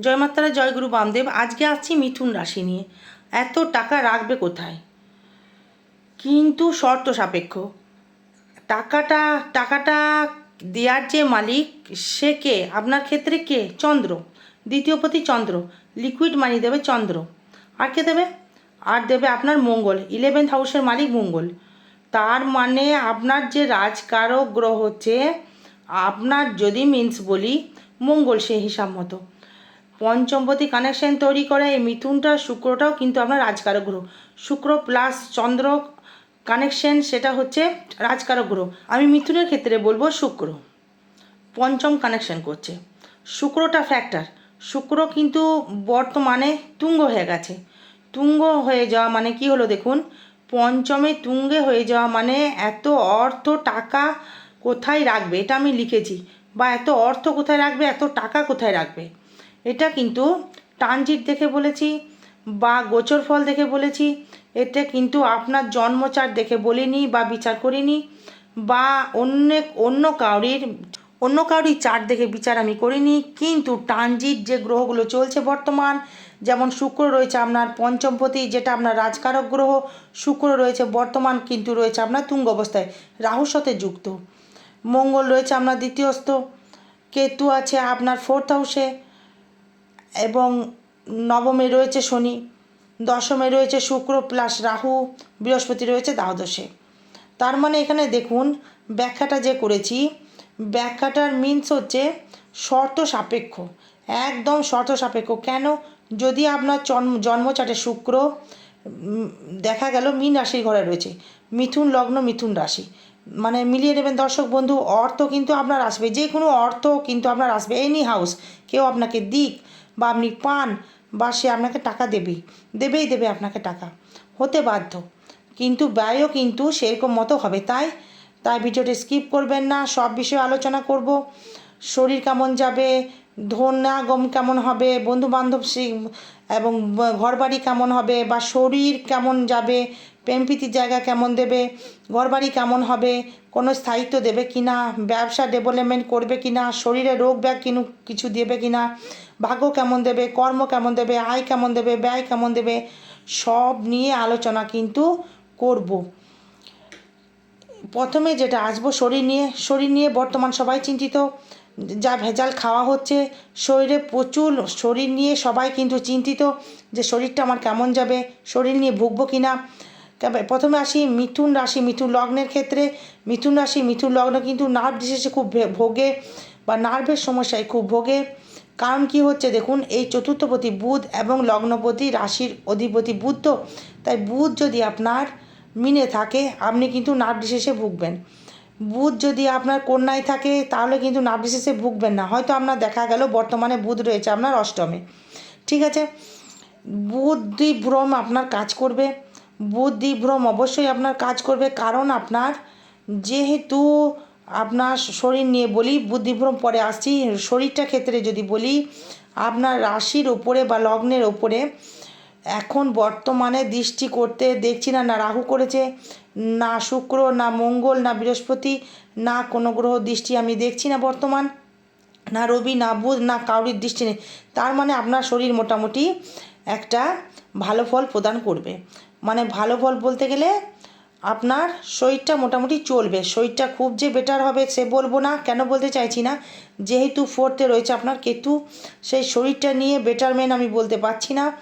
জয় মাতারা জয়গুরু বামদেব, আজকে আসছি মিথুন রাশি নিয়ে। এত টাকা রাখবে কোথায়? কিন্তু শর্ত সাপেক্ষ। টাকাটা টাকাটা দেওয়ার যে মালিক, সে কে? আপনার ক্ষেত্রে কে? চন্দ্র। দ্বিতীয় পতি চন্দ্র। লিকুইড মানি দেবে চন্দ্র। আর কে দেবে? আর দেবে আপনার মঙ্গল। ইলেভেন্থ হাউসের মালিক মঙ্গল। তার মানে আপনার যে রাজকারক গ্রহ হচ্ছে, আপনার যদি মিন্স বলি, মঙ্গল সে হিসাব মতো। পঞ্চমপতি কানেকশন তৈরি করে এই মিথুনটা, শুক্রটাও কিন্তু আপনার রাজকারক গ্রহ। শুক্র প্লাস চন্দ্র কানেকশন সেটা হচ্ছে রাজকারক গ্রহ। আমি মিথুনের ক্ষেত্রে বলব শুক্র। পঞ্চম কানেকশন করছে। শুক্রটা ফ্যাক্টর শুক্র কিন্তু বর্তমানে তুঙ্গ হয়ে গেছে। তুঙ্গ হয়ে যাওয়া মানে কি হলো দেখুন? পঞ্চমে তুঙ্গে হয়ে যাওয়া মানে এত অর্থ টাকা কোথায় রাখবে? এটা আমি লিখেছি। বা এত অর্থ কোথায় রাখবে? এত টাকা কোথায় রাখবে? এটা কিন্তু ট্রানজিট দেখে বলেছি বা গোচর ফল দেখে বলেছি। এটা কিন্তু আপনার জন্মচার দেখে বলিনি বা বিচার করিনি বা অন্য অন্য কাউরির অন্য কাউরির চার্ট দেখে বিচার আমি করিনি। কিন্তু ট্রানজিট যে গ্রহগুলো চলছে বর্তমান, যেমন শুক্র রয়েছে আপনার পঞ্চমপতি, যেটা আপনার রাজকারক গ্রহ, শুক্র রয়েছে বর্তমান, কিন্তু রয়েছে আপনার তুঙ্গ অবস্থায়, রাহুর সাথে যুক্ত। মঙ্গল রয়েছে আপনার দ্বিতীয়স্থ, কেতু আছে আপনার ফোর্থ হাউসে এবং নবমে রয়েছে শনি, দশমে রয়েছে শুক্র প্লাস রাহু, বৃহস্পতি রয়েছে দ্বাদশে। তার মানে এখানে দেখুন, ব্যাখ্যাটা যে করেছি, ব্যাখ্যাটার মিনস হচ্ছে শর্ত সাপেক্ষ। একদম শর্ত সাপেক্ষ। কেন? যদি আপনার জন্ম, জন্মচাটে শুক্র দেখা গেল মীন রাশির ঘরে রয়েছে। মিথুন, লগ্ন, মিথুন রাশি। মানে মিলিয়ে নেবেন দর্শক বন্ধু, অর্থ কিন্তু আপনার আসবে। যে কোনো অর্থ কিন্তু আপনার আসবে এনি হাউস কেউ আপনাকে দিক বা আপনি পান বা সে আপনাকে টাকা দেবেই দেবেই দেবে আপনাকে টাকা। হতে বাধ্য। কিন্তু ব্যয়ও কিন্তু সেরকম মতো হবে। তাই তাই ভিডিওটি স্কিপ করবেন না। সব বিষয়ে আলোচনা করব। শরীর কেমন যাবে ধনাগম কেমন হবে বন্ধু বান্ধব এবং ঘরবাড়ি কেমন হবে, বা শরীর কেমন যাবে প্রেমপ্রীতির জায়গা কেমন দেবে, ঘরবাড়ি কেমন হবে, কোনো স্থায়িত্ব দেবে কি না ব্যবসা ডেভেলপমেন্ট করবে কি না শরীরে রোগ ব্যাগ কিনু, কিছু দেবে কি না ভাগ্য কেমন দেবে, কর্ম কেমন দেবে, আয় কেমন দেবে, ব্যয় কেমন দেবে, সব নিয়ে আলোচনা কিন্তু করব। প্রথমে যেটা আসব শরীর নিয়ে শরীর নিয়ে বর্তমান সবাই চিন্তিত, যা ভেজাল খাওয়া হচ্ছে, শরীরে প্রচুর শরীর নিয়ে সবাই কিন্তু চিন্তিত যে শরীরটা আমার কেমন যাবে, শরীর নিয়ে ভুগবো কি না প্রথমে আসি মিথুন রাশি, মিথুন লগ্নের ক্ষেত্রে, মিথুন রাশি, মিথুন লগ্ন কিন্তু নার্ভ ডিসিসে খুব ভোগে বা নার্ভের সমস্যায় খুব ভোগে। কারণ কি হচ্ছে দেখুন, এই চতুর্থপতি বুধ এবং লগ্নপতি রাশির অধিপতি তো, তাই বুধ যদি আপনার মিনে থাকে, আপনি কিন্তু নার্ভ ডিসিসে ভুগবেন। বুধ যদি আপনার কন্যায় থাকে, তাহলে কিন্তু নার্ভ ডিসিসে ভুগবেন না। হয়তো আপনার দেখা গেল বর্তমানে বুধ রয়েছে আপনার অষ্টমে। ঠিক আছে? বুদ্ধি ভ্রম আপনার কাজ করবে। বুদ্ধি ভ্রম অবশ্যই আপনার কাজ করবে। কারণ আপনার যেহেতু আপনার শরীর নিয়ে বলি, বুদ্ধিভ্রম পরে আসছি, শরীরটা ক্ষেত্রে যদি বলি, আপনার রাশির ওপরে বা লগ্নের ওপরে এখন বর্তমানে দৃষ্টি করতে দেখছি না না রাহু করেছে, না শুক্র, না মঙ্গল, না বৃহস্পতি, না কোনো গ্রহ দৃষ্টি আমি দেখছি না বর্তমান, না রবি, না বুধ, না কাউরির দৃষ্টি নেই। তার মানে আপনার শরীর মোটামুটি একটা ভালো ফল প্রদান করবে। মানে ভালো ফল বলতে গেলে আপনার শরীরটা মোটামুটি চলবে। শরীরটা খুব যে বেটার হবে সে বলব না, কেন বলতে চাইছি না। যেহেতু ফোর্থে রয়েছে আপনার কেতু, সেই শরীরটা নিয়ে বেটারমেন্ট আমি বলতে পারছি না।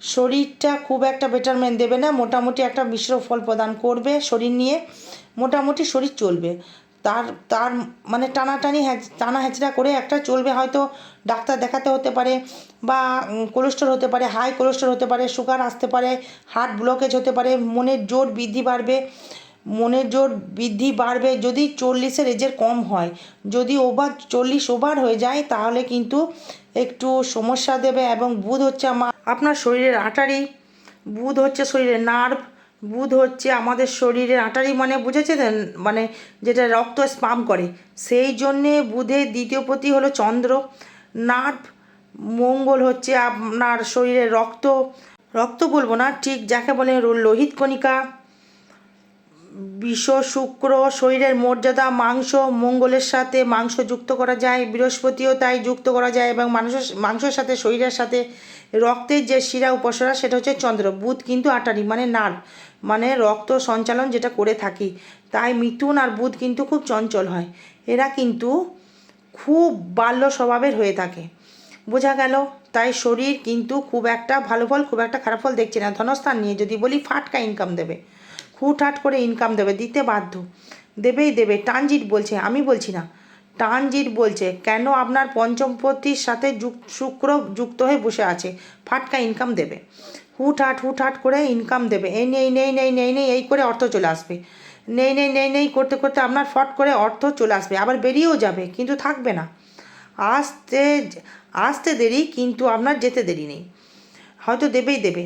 শরীরটা খুব একটা বেটারমেন্ট দেবে না, মোটামুটি একটা মিশ্র ফল প্রদান করবে শরীর নিয়ে। মোটামুটি শরীর চলবে। তার তার মানে টানাটানি হ্যাচ- টানা হেঁচড়া করে একটা চলবে, হয়তো ডাক্তার দেখাতে হতে পারে বা কোলেস্ট্রল হতে পারে, হাই কোলেস্ট্রল হতে পারে, সুগার আসতে পারে, হার্ট ব্লকেজ হতে পারে, মনের জোর বৃদ্ধি বাড়বে, মনের জোর বৃদ্ধি বাড়বে, যদি চল্লিশের এজের কম হয়। যদি ওভার চল্লিশ ওভার হয়ে যায়, তাহলে কিন্তু একটু সমস্যা দেবে এবং বুধ হচ্ছে আমার আপনার শরীরের আটারি বুধ হচ্ছে শরীরের নার্ভ বুধ হচ্ছে আমাদের শরীরের আটারি মানে বুঝেছে? মানে যেটা রক্ত স্পাম করে। সেই জন্যে বুধের দ্বিতীয় পতি হলো চন্দ্র। নার্ভ, মঙ্গল হচ্ছে আপনার শরীরের রক্ত। রক্ত বলব না, ঠিক যাকে বলে লোহিত কণিকা। বিষ শুক্র শরীরের মর্যাদা, মাংস, মঙ্গলের সাথে মাংস যুক্ত করা যায়, বৃহস্পতিও তাই যুক্ত করা যায় এবং মানুষের, মাংসের সাথে, শরীরের সাথে রক্তের যে শিরা উপসরা সেটা হচ্ছে চন্দ্র। বুধ কিন্তু আটারি মানে নার মানে রক্ত সঞ্চালন যেটা করে থাকি, তাই মিথুন আর বুধ কিন্তু খুব চঞ্চল হয়। এরা কিন্তু খুব বাল্য স্বভাবের হয়ে থাকে। বোঝা গেল, তাই শরীর কিন্তু খুব একটা ভালো ফল, খুব একটা খারাপ ফল দেখছে না। ধনস্থান নিয়ে যদি বলি ফাটকা ইনকাম দেবে। হুটহাট করে ইনকাম দেবে, দিতে বাধ্য। দেবেই দেবে। ট্রানজিট বলছে, আমি বলছি না। ট্রানজিট বলছে, কেন আপনার পঞ্চমপতির সাথে যুক শুক্র যুক্ত হয়ে বসে আছে? ফাটকা ইনকাম দেবে। হুটহাট হুটহাট করে ইনকাম দেবে। এই নেই নেই নেই নেই নেই, এই করে অর্থ চলে আসবে। নেই নেই নেই নেই করতে করতে আপনার ফট করে অর্থ চলে আসবে, আবার বেরিয়েও যাবে, কিন্তু থাকবে না। আসতে আসতে দেরি, কিন্তু আপনার যেতে দেরি নেই। হয়তো দেবেই দেবে।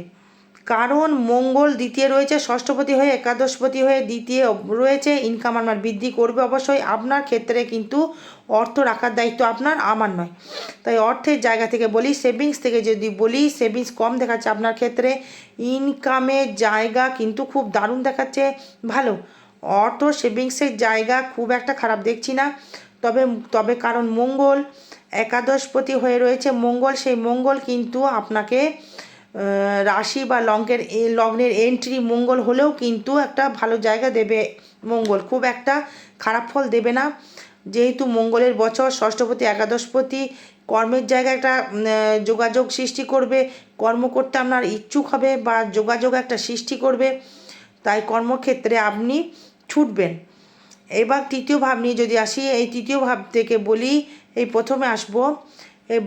কারণ মঙ্গল দ্বিতীয় রয়েছে, ষষ্ঠপতি হয়ে একাদশপতি হয়ে দ্বিতীয় রয়েছে ইনকাম আপনার বৃদ্ধি করবে অবশ্যই। আপনার ক্ষেত্রে কিন্তু অর্থ রাখার দায়িত্ব আপনার, আমার নয়। তাই অর্থের জায়গা থেকে বলি সেভিংস থেকে যদি বলি সেভিংস কম দেখাচ্ছে আপনার ক্ষেত্রে ইনকামের জায়গা কিন্তু খুব দারুণ দেখাচ্ছে। ভালো, অর্থ সেভিংসের জায়গা খুব একটা খারাপ দেখছি না। তবে তবে কারণ মঙ্গল একাদশপতি হয়ে রয়েছে, মঙ্গল, সেই মঙ্গল কিন্তু আপনাকে রাশি বা লঙ্কের লগ্নের এন্ট্রি মঙ্গল হলেও কিন্তু একটা ভালো জায়গা দেবে মঙ্গল। খুব একটা খারাপ ফল দেবে না। যেহেতু মঙ্গলের বছর ষষ্ঠপতি, একাদশপতি, কর্মের জায়গায় একটা যোগাযোগ সৃষ্টি করবে। কর্ম করতে আপনার ইচ্ছুক হবে বা যোগাযোগ একটা সৃষ্টি করবে। তাই কর্মক্ষেত্রে আপনি ছুটবেন। এবার তৃতীয় ভাব নিয়ে যদি আসি, এই তৃতীয় ভাব থেকে বলি, এই প্রথমে আসব।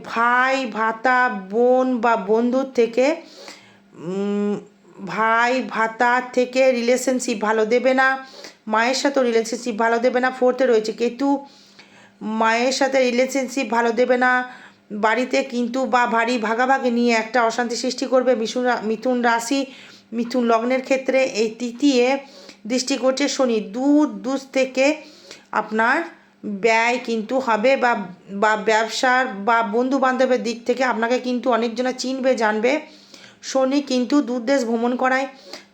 ভাই, ভাতা, বোন বা বন্ধুর থেকে ভাই, ভাতা থেকে রিলেশনশিপ ভালো দেবে না। মায়ের সাথেও রিলেশনশিপ ভালো দেবে না। ফোর্থে রয়েছে কেতু। মায়ের সাথে রিলেশনশিপ ভালো দেবে না। বাড়িতে কিন্তু বা ভারী ভাগাভাগি নিয়ে একটা অশান্তি সৃষ্টি করবে মিথুন মিথুন রাশি, মিথুন লগ্নের ক্ষেত্রে। এই তৃতীয় দৃষ্টি করছে শনি। দূর দূর থেকে আপনার ব্যয় কিন্তু হবে বা বা ব্যবসার বা বন্ধু বান্ধবের দিক থেকে আপনাকে কিন্তু অনেকজনা চিনবে, জানবে। শনি কিন্তু দূরদেশ ভ্রমণ করায়,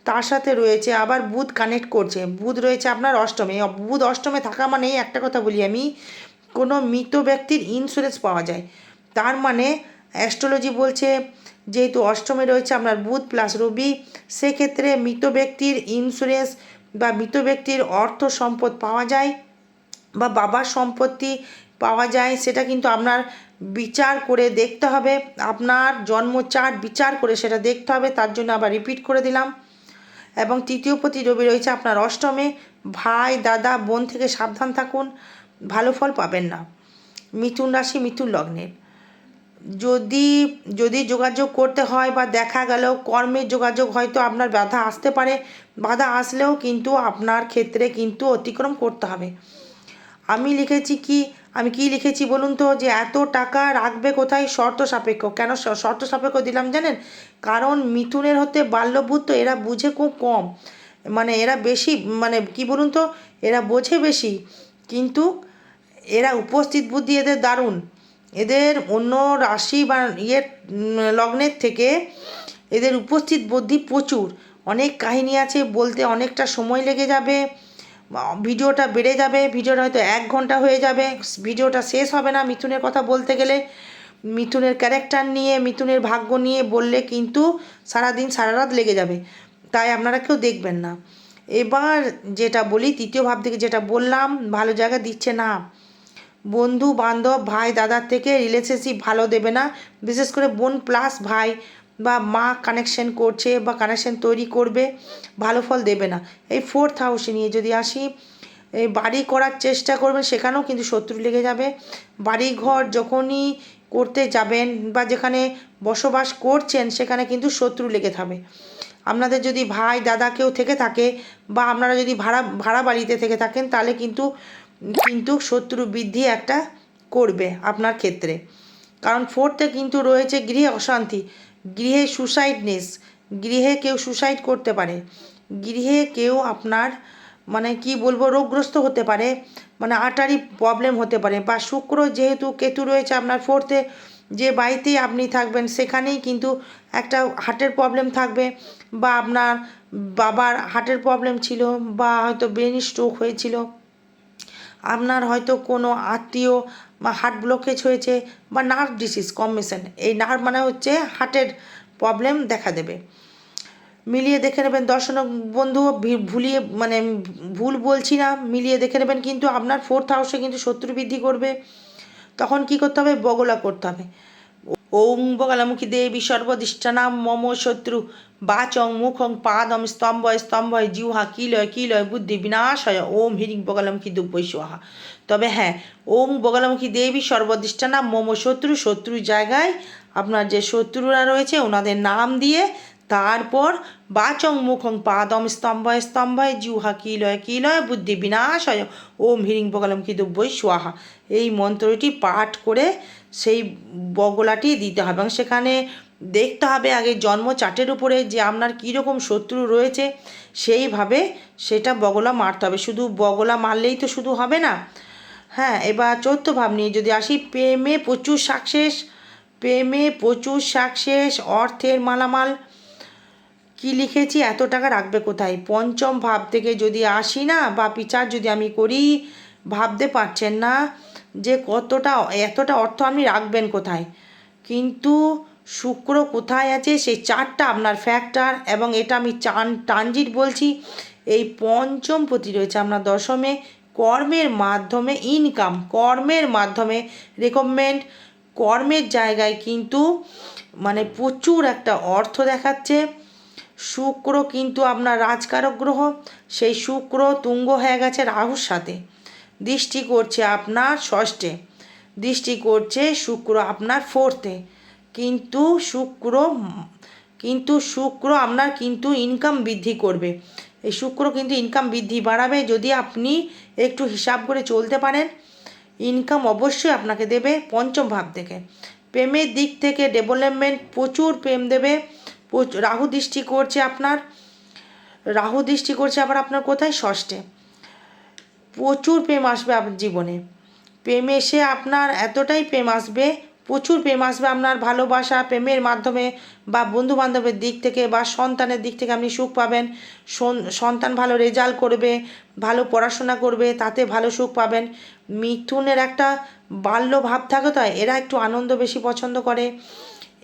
তার সাথে রয়েছে আবার বুধ কানেক্ট করছে। বুধ রয়েছে আপনার অষ্টমে। বুধ অষ্টমে থাকা মানেই একটা কথা বলি আমি, কোনো মৃত ব্যক্তির ইন্স্যুরেন্স পাওয়া যায়। তার মানে অ্যাস্ট্রোলজি বলছে, যেহেতু অষ্টমে রয়েছে আপনার বুধ প্লাস রবি, সেক্ষেত্রে মৃত ব্যক্তির ইন্স্যুরেন্স বা মৃত ব্যক্তির অর্থ সম্পদ পাওয়া যায়। বা বাবার সম্পত্তি পাওয়া যায়, সেটা কিন্তু আপনার বিচার করে দেখতে হবে। আপনার জন্ম চার্ট বিচার করে সেটা দেখতে হবে, তার জন্য আবার রিপিট করে দিলাম। এবং তৃতীয় প্রতি রবি রয়েছে আপনার অষ্টমে। ভাই, দাদা, বোন থেকে সাবধান থাকুন, ভালো ফল পাবেন না। মিথুন রাশি, মিথুন লগ্নের। যদি যদি যোগাযোগ করতে হয় বা দেখা গেল কর্মের যোগাযোগ হয়তো আপনার বাধা আসতে পারে। বাধা আসলেও কিন্তু আপনার ক্ষেত্রে কিন্তু অতিক্রম করতে হবে। আমি লিখেছি কি? আমি কি লিখেছি বলুন তো? যে এত টাকা রাখবে কোথায়? শর্ত সাপেক্ষ। কেন শর্ত সাপেক্ষ দিলাম জানেন? কারণ মিথুনের হতে বাল্যবুধ তো এরা বুঝে খুব কম। মানে এরা বেশি মানে কি বলুন তো? এরা বোঝে বেশি। কিন্তু এরা উপস্থিত বুদ্ধি এদের দারুণ। এদের অন্য রাশি বা ইয়ের লগ্নের থেকে এদের উপস্থিত বুদ্ধি প্রচুর। অনেক কাহিনী আছে, বলতে অনেকটা সময় লেগে যাবে। ভিডিওটা বেড়ে যাবে, ভিডিওটা হয়তো এক ঘণ্টা হয়ে যাবে, ভিডিওটা শেষ হবে না মিথুনের কথা বলতে গেলে। মিথুনের ক্যারেক্টার নিয়ে, মিথুনের ভাগ্য নিয়ে বললে কিন্তু সারাদিন সারা রাত লেগে যাবে, তাই আপনারা কেউ দেখবেন না। এবার যেটা বলি, তৃতীয় ভাব থেকে যেটা বললাম, ভালো জায়গা দিচ্ছে না। বন্ধু বান্ধব ভাই দাদার থেকে রিলেশনশিপ ভালো দেবে না, বিশেষ করে বোন প্লাস ভাই। বা মা কানেকশন করছে বা কানেকশন তৈরি করবে, ভালো ফল দেবে না। এই ফোর্থ হাউসে নিয়ে যদি আসি, এই বাড়ি করার চেষ্টা করবেন, সেখানেও কিন্তু শত্রু লেগে যাবে। বাড়ি ঘর যখনই করতে যাবেন বা যেখানে বসবাস করছেন, সেখানে কিন্তু শত্রু লেগে থাকবে আপনাদের যদি ভাই, দাদা কেউ থেকে থাকে বা আপনারা যদি ভাড়া ভাড়া বাড়িতে থেকে থাকেন, তাহলে কিন্তু কিন্তু শত্রু বৃদ্ধি একটা করবে আপনার ক্ষেত্রে। কারণ ফোর্থে কিন্তু রয়েছে গৃহে অশান্তি। গৃহে সুসাইডনেস গৃহে কেউ সুসাইড করতে পারে। গৃহে কেউ আপনার মানে কি বলব, রোগগ্রস্ত হতে পারে মানে আটারি প্রবলেম হতে পারে বা শুক্র যেহেতু কেতু রয়েছে আপনার ফোর্থে যে বাড়িতেই আপনি থাকবেন, সেখানেই কিন্তু একটা হার্টের প্রবলেম থাকবে বা আপনার বাবার হার্টের প্রবলেম ছিল বা হয়তো ব্রেন স্ট্রোক হয়েছিল। আপনার হয়তো কোনো আত্মীয় বা হার্ট ব্লকেজ হয়েছে বা নার্ভ ডিসিজ কমিশন এই নার্ভ মানে হচ্ছে হার্টের প্রবলেম দেখা দেবে। মিলিয়ে দেখে নেবেন দর্শক বন্ধু ভুলিয়ে মানে ভুল বলছি না, মিলিয়ে দেখে নেবেন কিন্তু আপনার ফোর্থ হাউসে কিন্তু শত্রু বৃদ্ধি করবে। তখন কি করতে হবে? বগলা করতে হবে। ওং বগলামুখী দেবী সর্বদিষ্ঠানাম মম শত্রু, বাচং, মুখং পাদম স্তম্ভয় স্তম্ভয়, জিহ্বা, কিলয় কিলয়, বুদ্ধি, বিনাশয়, ওম হিরিং বগলামুখী দুব্বই সোহা। তবে হ্যাঁ ওম বগলামুখী দেবী সর্বদিষ্ঠানাম মম শত্রু, শত্রুর জায়গায়। আপনার যে শত্রুরা রয়েছে, ওনাদের নাম দিয়ে তারপর বাচং মুখং পাদম স্তম্ভয় স্তম্ভয় জিহ্বা কিলয় কিলয়, বুদ্ধি বিনাশয়, ওম হিরিং বগলম কিদুব্বই সোয়াহা। এই মন্ত্রটি পাঠ করে সেই বগলাটি দিতে হবে এবং সেখানে দেখতে হবে আগে জন্ম চাটের উপরে যে আপনার কীরকম শত্রু রয়েছে, সেইভাবে সেটা বগলা মারতে হবে। শুধু বগলা মারলেই তো শুধু হবে না হ্যাঁ এবার চৌদ্দ ভাব নিয়ে যদি আসি, প্রেমে প্রচুর সাকসেস প্রেমে প্রচুর সাকসেস অর্থের মালামাল। কি লিখেছি? এত টাকা রাখবে কোথায়? পঞ্চম ভাব থেকে যদি আসি না, বা বিচার যদি আমি করি, ভাবতে পারছেন না যে কতটা, এতটা অর্থ আপনি রাখবেন কোথায়। কিন্তু শুক্র কোথায় আছে? সেই চারটা আপনার ফ্যাক্টর এবং এটা আমি চান ট্রানজিট বলছি। এই পঞ্চম প্রতি রয়েছে আপনার দশমে। কর্মের মাধ্যমে ইনকাম কর্মের মাধ্যমে রেকমেন্ড কর্মের জায়গায় কিন্তু মানে প্রচুর একটা অর্থ দেখাচ্ছে। শুক্র কিন্তু আপনার রাজকারক গ্রহ, সেই শুক্র তুঙ্গ হয়ে গেছে রাহুর সাথে। দৃষ্টি করছে আপনার ষষ্ঠে, দৃষ্টি করছে শুক্র আপনার ফোর্থে কিন্তু শুক্র কিন্তু শুক্র আপনার কিন্তু ইনকাম বৃদ্ধি করবে। এই শুক্র কিন্তু ইনকাম বৃদ্ধি বাড়াবে যদি আপনি একটু হিসাব করে চলতে পারেন। ইনকাম অবশ্যই আপনাকে দেবে পঞ্চম ভাব থেকে। প্রেমের দিক থেকে ডেভেলপমেন্ট প্রচুর প্রেম দেবে। রাহু দৃষ্টি করছে আপনার। রাহু দৃষ্টি করছে আবার আপনার কোথায়? ষষ্ঠে। প্রচুর প্রেম আসবে আপনার জীবনে। প্রেম এসে আপনার এতটাই প্রেম আসবে প্রচুর প্রেম আসবে। আপনার ভালোবাসা, প্রেমের মাধ্যমে বা বন্ধু বান্ধবের দিক থেকে বা সন্তানের দিক থেকে আপনি সুখ পাবেন। সন- সন্তান ভালো রেজাল্ট করবে, ভালো পড়াশোনা করবে, তাতে ভালো সুখ পাবেন। মিথুনের একটা বাল্য ভাব থাকে তো, এরা একটু আনন্দ বেশি পছন্দ করে।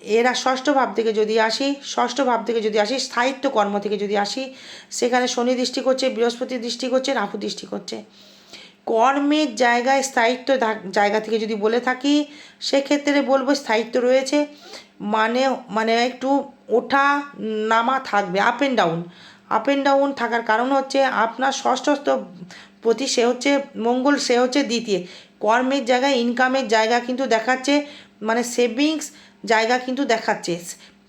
এরা ষষ্ঠ ভাব থেকে যদি আসি, ষষ্ঠ ভাব থেকে যদি আসি, স্থায়িত্ব কর্ম থেকে যদি আসি, সেখানে শনি দৃষ্টি করছে, বৃহস্পতি দৃষ্টি করছে, রাহু দৃষ্টি করছে। কর্মের জায়গায় স্থায়িত্ব জায়গা থেকে যদি বলে থাকি, সেক্ষেত্রে বলব স্থায়িত্ব রয়েছে। মানে মানে একটু ওঠা, নামা থাকবে up and down up and down থাকার কারণ হচ্ছে, আপনার ষষ্ঠস্থ প্রতি সে হচ্ছে, মঙ্গল সে হচ্ছে দ্বিতীয়। কর্মের জায়গায় ইনকামের জায়গা কিন্তু দেখাচ্ছে মানে সেভিংস জায়গা কিন্তু দেখাচ্ছে।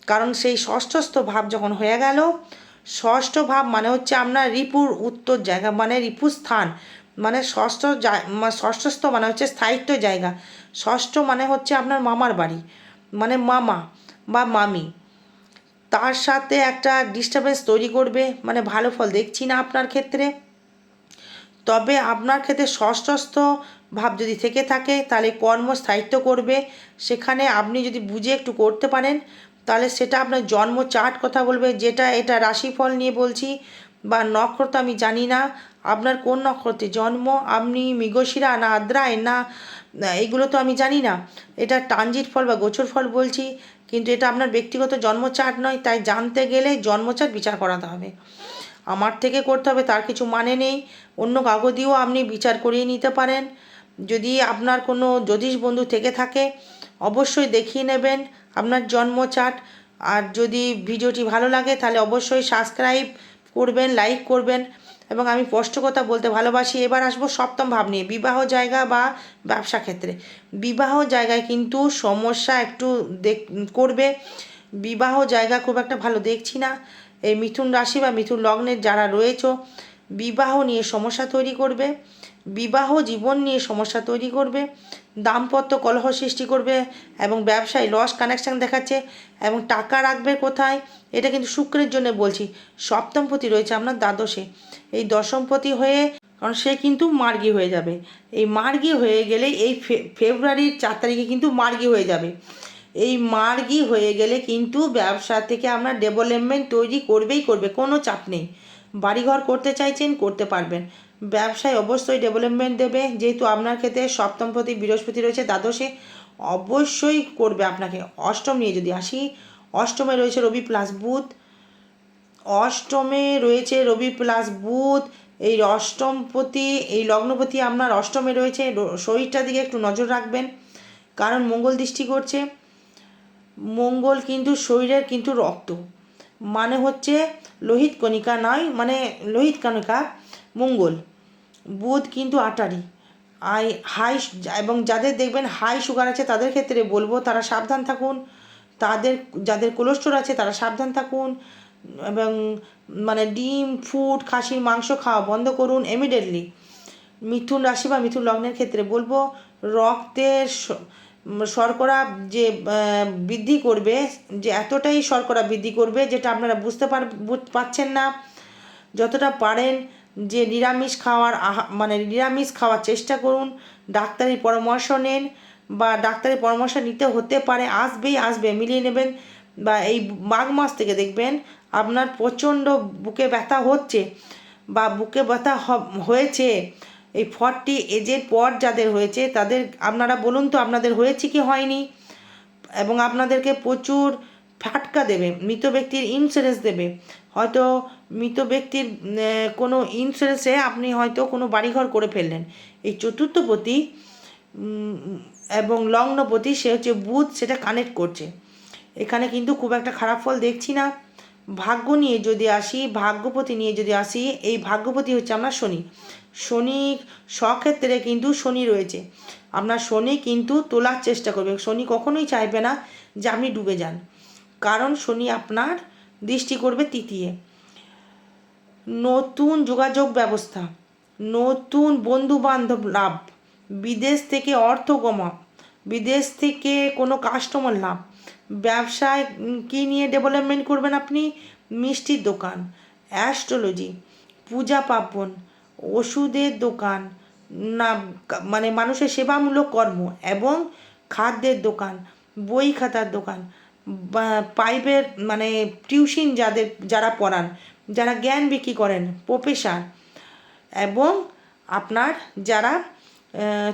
কারণ সেই ষষ্ঠস্থ ভাব যখন হয়ে গেল, ষষ্ঠ ভাব মানে হচ্ছে আপনার রিপুর উত্তর জায়গা মানে রিপুর স্থান। মানে ষষ্ঠ ষষ্ঠস্থ মানে হচ্ছে স্থায়িত্ব জায়গা। ষষ্ঠ মানে হচ্ছে আপনার মামার বাড়ি মানে মামা বা মামি। তার সাথে একটা ডিস্টারবেন্স তৈরি করবে মানে ভালো ফল দেখছি না আপনার ক্ষেত্রে। তবে আপনার ক্ষেত্রে ষষ্ঠস্থ ভাব যদি থেকে থাকে, তাহলে কর্ম স্থায়িত্ব করবে। সেখানে আপনি যদি বুঝে একটু করতে পারেন, তাহলে সেটা আপনার জন্ম চার্ট কথা বলবে, যেটা এটা রাশিফল নিয়ে বলছি, বা নক্ষত্র আমি জানি না আপনার কোন নক্ষত্রে? জন্ম, আপনি মৃগশিরা না আদ্রায়? না এইগুলো তো আমি জানি না। এটা ট্রানজিট ফল বা গোছর ফল বলছি, কিন্তু এটা আপনার ব্যক্তিগত জন্ম চার্ট নয়, তাই জানতে গেলে জন্ম চার্ট বিচার করাতে হবে। আমার থেকে করতে হবে, তার কিছু মানে নেই। অন্য কাগজ দিয়েও আপনি বিচার করিয়ে নিতে পারেন। যদি আপনার কোনো জ্যোতিষ বন্ধু থেকে থাকে, অবশ্যই দেখিয়ে নেবেন আপনার জন্ম চার্ট আর যদি ভিডিওটি ভালো লাগে, তাহলে অবশ্যই সাবস্ক্রাইব করবেন, লাইক করবেন। এবং আমি স্পষ্ট কথা বলতে ভালোবাসি। এবার আসব সপ্তম ভাব নিয়ে, বিবাহ জায়গা বা ব্যবসা ক্ষেত্রে। বিবাহ জায়গায় কিন্তু সমস্যা একটু দেখ, করবে। বিবাহ জায়গা খুব একটা ভালো দেখছি না। এই মিথুন রাশি বা মিথুন লগ্নের যারা রয়েছে, বিবাহ নিয়ে সমস্যা তৈরি করবে। বিবাহ জীবন নিয়ে সমস্যা তৈরি করবে। দাম্পত্য কলহ সৃষ্টি করবে এবং ব্যবসায় লস কানেকশান দেখাচ্ছে এবং টাকা রাখবে কোথায়? এটা কিন্তু শুক্রের জন্য বলছি। সপ্তমপতি রয়েছে আপনার দ্বাদশে। এই দশমপতি হয়ে, কারণ সে কিন্তু মার্গি হয়ে যাবে। এই মার্গি হয়ে গেলে এই ফেব্রুয়ারির চার তারিখে কিন্তু মার্গি হয়ে যাবে। এই মার্গি হয়ে গেলে কিন্তু ব্যবসা থেকে আপনার ডেভেলপমেন্ট তৈরি করবেই করবে, কোনো চাপ নেই। বাড়িঘর করতে চাইছেন, করতে পারবেন। ব্যবসায় অবশ্যই ডেভেলপমেন্ট দেবে। যেহেতু আপনার ক্ষেত্রে সপ্তমপতি, বৃহস্পতি রয়েছে, দ্বাদশে, অবশ্যই করবে আপনাকে। অষ্টম নিয়ে যদি আসি, অষ্টমে রয়েছে রবি প্লাস বুধ। অষ্টমে রয়েছে রবি প্লাস বুধ। এই অষ্টমপতি, এই লগ্নপতি আপনার অষ্টমে রয়েছে। শরীরটার দিকে একটু নজর রাখবেন। কারণ মঙ্গল দৃষ্টি করছে। মঙ্গল কিন্তু শরীরের কিন্তু রক্ত। মানে হচ্ছে লোহিত কণিকা নয় মানে লোহিত কণিকা মঙ্গল। বুধ কিন্তু আটারি। আই, হাই এবং যাদের দেখবেন হাই সুগার আছে তাদের ক্ষেত্রে বলব তারা সাবধান থাকুন। তাদের, যাদের কোলেস্ট্রল আছে তারা সাবধান থাকুন। এবং মানে ডিম, ফুড খাসির মাংস খাওয়া বন্ধ করুন ইমিডিয়েটলি মিথুন রাশি বা মিথুন লগ্নের ক্ষেত্রে বলব, রক্তের শর্করা যে বৃদ্ধি করবে, যে এতটাই শর্করা বৃদ্ধি করবে যেটা আপনারা বুঝতে পার পারছেন না। যতটা পারেন যে নিরামিষ খাওয়ার মানে নিরামিষ খাওয়ার চেষ্টা করুন। ডাক্তারের পরামর্শ নেন বা ডাক্তারের পরামর্শ নিতে হতে পারে, আসবেই আসবে, মিলিয়ে নেবেন। বা এই মাঘ মাস থেকে দেখবেন আপনার প্রচণ্ড বুকে ব্যথা হচ্ছে বা বুকে ব্যথা হয়েছে, এই ফর্টি এজের পর যাদের হয়েছে তাদের, আপনারা বলুন তো আপনাদের হয়েছে কি হয়নি? এবং আপনাদেরকে প্রচুর ফাটকা দেবে, মৃত ব্যক্তির ইন্স্যুরেন্স দেবে। হয়তো মৃত ব্যক্তির কোনো ইন্স্যুরেন্সে আপনি হয়তো কোনো বাড়িঘর করে ফেললেন। এই চতুর্থপতি এবং লগ্নপতি সে হচ্ছে বুধ, সেটা কানেক্ট করছে। এখানে কিন্তু খুব একটা খারাপ ফল দেখছি না। ভাগ্য নিয়ে যদি আসি, ভাগ্যপতি নিয়ে যদি আসি, এই ভাগ্যপতি হচ্ছে আপনার শনি। শনি স্বক্ষেত্রে কিন্তু শনি রয়েছে। আপনার শনি কিন্তু তোলার চেষ্টা করবে শনি কখনোই চাইবে না যে আপনি ডুবে যান। কারণ শনি আপনার দৃষ্টি করবে তৃতীয়। নতুন যোগাযোগ ব্যবস্থা, নতুন বন্ধু বান্ধব লাভ, বিদেশ থেকে অর্থ কমা বিদেশ থেকে কোনো কাস্টমার লাভ ব্যবসায় কী নিয়ে ডেভেলপমেন্ট করবেন আপনি? মিষ্টির দোকান অ্যাস্ট্রোলজি পূজা পার্বণ, ওষুধের দোকান, না মানে মানুষের সেবামূলক কর্ম এবং খাদ্যের দোকান, বই খাতার দোকান পাইপের মানে টিউশন যাদের, যারা পড়ান, যারা জ্ঞান বিক্রি করেন প্রফেসর এবং আপনার যারা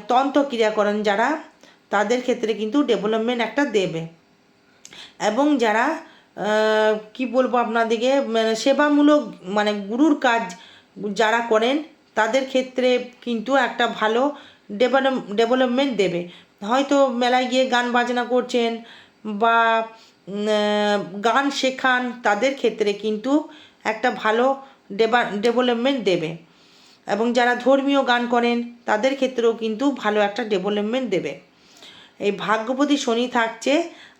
তন্ত্রক্রিয়া করেন, যারা তাদের ক্ষেত্রে কিন্তু ডেভেলপমেন্ট একটা দেবে। এবং যারা কি বলব আপনাদেরকে মানে সেবামূলক মানে গুরুর কাজ যারা করেন, তাদের ক্ষেত্রে কিন্তু একটা ভালো ডেভেলপ, ডেভেলপমেন্ট দেবে। হয়তো মেলায় গিয়ে গান বাজনা করছেন বা গান শেখান, তাদের ক্ষেত্রে কিন্তু একটা ভালো ডেভা, ডেভেলপমেন্ট দেবে। এবং যারা ধর্মীয় গান করেন, তাদের ক্ষেত্রেও কিন্তু ভালো একটা ডেভেলপমেন্ট দেবে। এই ভাগ্যপতি শনি থাকছে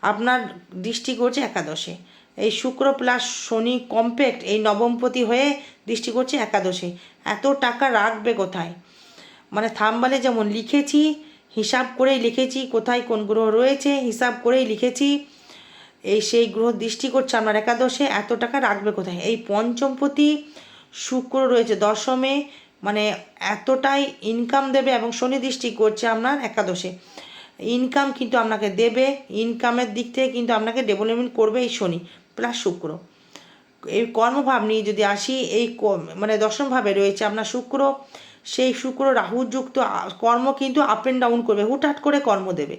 আপনার দৃষ্টি করছে একাদশে। এই শুক্র প্লাস শনি কম্প্যাক্ট এই নবমপতি হয়ে দৃষ্টি করছে একাদশে। এত টাকা রাখবে কোথায়? মানে থাম্বালে যেমন লিখেছি, হিসাব করেই লিখেছি, কোথায় কোন গ্রহ রয়েছে, হিসাব করেই লিখেছি, এই সেই গ্রহ দৃষ্টি করছে আপনার একাদশে, এত টাকা রাখবে কোথায়? এই পঞ্চমপতি শুক্র রয়েছে দশমে মানে এতটাই ইনকাম দেবে এবং শনি দৃষ্টি করছে আপনার একাদশে। ইনকাম কিন্তু আপনাকে দেবে ইনকামের দিক থেকে কিন্তু আপনাকে ডেভেলপমেন্ট করবে এই শনি প্লাস শুক্র। এই কর্মভাব নিয়ে যদি আসি, এই মানে দশমভাবে রয়েছে আপনার শুক্র, সেই শুক্র রাহুযুক্ত, কর্ম কিন্তু আপ অ্যান্ড ডাউন করবে, হুটহাট করে কর্ম দেবে।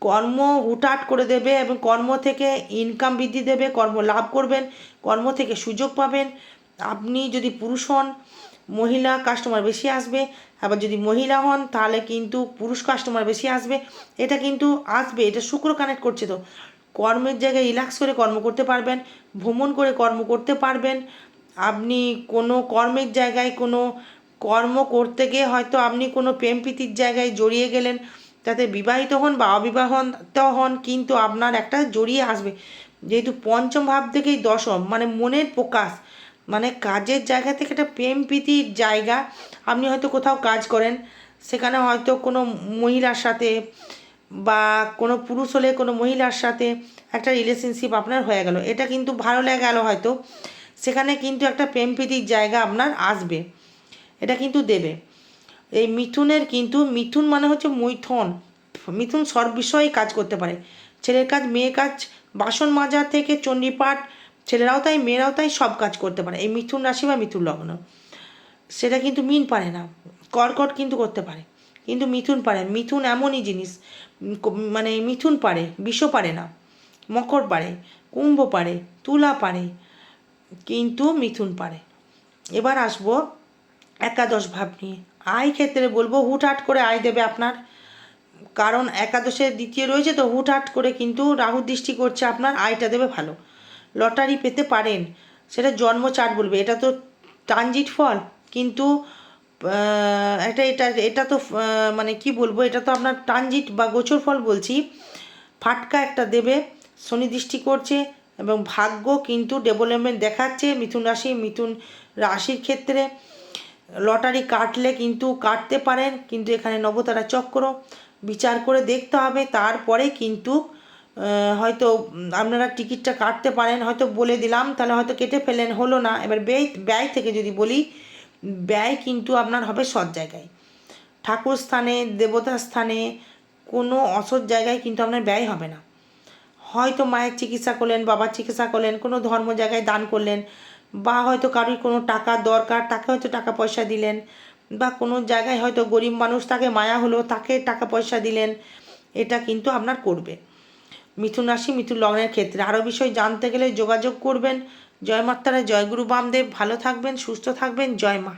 কর্ম হুটহাট করে দেবে এবং কর্ম থেকে ইনকাম বৃদ্ধি দেবে, কর্ম লাভ করবেন, কর্ম থেকে সুযোগ পাবেন। আপনি যদি পুরুষ হন, মহিলা কাস্টমার বেশি আসবে আবার যদি মহিলা হন, তাহলে কিন্তু পুরুষ কাস্টমার বেশি আসবে। এটা কিন্তু আসবে, এটা শুক্র কানেক্ট করছে তো। কর্মের জায়গায় রিল্যাক্স করে কর্ম করতে পারবেন, ভ্রমণ করে কর্ম করতে পারবেন। আপনি কোনো কর্মের জায়গায় কোনো কর্ম করতে গিয়ে হয়তো আপনি কোনো প্রেম প্রীতির জায়গায় জড়িয়ে গেলেন, তাতে বিবাহিত হন বা অবিবাহিত হন, কিন্তু আপনার একটা জড়িয়ে আসবে। যেহেতু পঞ্চম ভাব থেকেই দশম মানে মনের প্রকাশ মানে কাজের জায়গা থেকে একটা প্রেম প্রীতির জায়গা আপনি হয়তো কোথাও কাজ করেন, সেখানে হয়তো কোনো মহিলার সাথে বা কোনো পুরুষ হলে কোনো মহিলার সাথে একটা রিলেশনশিপ আপনার হয়ে গেল। এটা কিন্তু ভালো লেগে গেল হয়তো। সেখানে কিন্তু একটা প্রেম প্রীতির জায়গা আপনার আসবে। এটা কিন্তু দেবে। এই মিথুনের কিন্তু, মিথুন মানে হচ্ছে মৈথন। মিথুন সব বিষয়ে কাজ করতে পারে। ছেলের কাজ, মেয়ের কাজ, বাসন মাজা থেকে চণ্ডীপাঠ, ছেলেরাও তাই, মেয়েরাও তাই সব কাজ করতে পারে। এই মিথুন রাশি বা মিথুন লগ্ন। সেটা কিন্তু মিন পারে না। কর্কট কিন্তু করতে পারে। কিন্তু মিথুন পারে। মিথুন এমনই জিনিস মানে মিথুন পারে বিষ পারে না। মকর পারে, কুম্ভ পারে, তুলা পারে, কিন্তু মিথুন পারে। এবার আসব একাদশ ভাব নিয়ে। আয় ক্ষেত্রে বলব, হুটহাট করে আয় দেবে আপনার। কারণ একাদশের দ্বিতীয় রয়েছে তো হুটহাট করে কিন্তু রাহু দৃষ্টি করছে আপনার, আয়টা দেবে ভালো। লটারি পেতে পারেন। সেটা জন্ম চার্ট বলবে। এটা তো ট্রানজিট ফল। কিন্তু এটা এটা এটা তো মানে কি বলব, এটা তো আপনার ট্রানজিট বা গোচর ফল বলছি। ফাটকা একটা দেবে, শনি দৃষ্টি করছে এবং ভাগ্য কিন্তু ডেভেলপমেন্ট দেখাচ্ছে মিথুন রাশি, মিথুন রাশির ক্ষেত্রে। লটারি কাটলে কিন্তু কাটতে পারেন, কিন্তু এখানে নবতারা চক্র, বিচার করে দেখতে হবে। তারপরে কিন্তু হয়তো আপনারা টিকিটটা কাটতে পারেন, হয়তো বলে দিলাম, তাহলে হয়তো কেটে ফেলেন, হলো না। এবার ব্যয় ব্যয় থেকে যদি বলি ব্যয় কিন্তু আপনার হবে সৎ জায়গায়। ঠাকুর স্থানে, দেবতার স্থানে কোনো অসৎ জায়গায় কিন্তু আপনার ব্যয় হবে না। হয়তো মায়ের চিকিৎসা করলেন, বাবার চিকিৎসা করলেন, কোনো ধর্ম জায়গায় দান করলেন বা হয়তো কারোর কোনো টাকা দরকার, তাকে হয়তো টাকা পয়সা দিলেন বা কোনো জায়গায় হয়তো গরিব মানুষ তাকে মায়া হলো, তাকে টাকা পয়সা দিলেন, এটা কিন্তু আপনার করবে। মিথুন রাশি, মিথুন লগ্নের ক্ষেত্রে আরও বিষয় জানতে গেলে যোগাযোগ করবেন। জয় মাত্তারা জয় গুরু বামদেব ভালো থাকবেন সুস্থ থাকবেন জয় মা।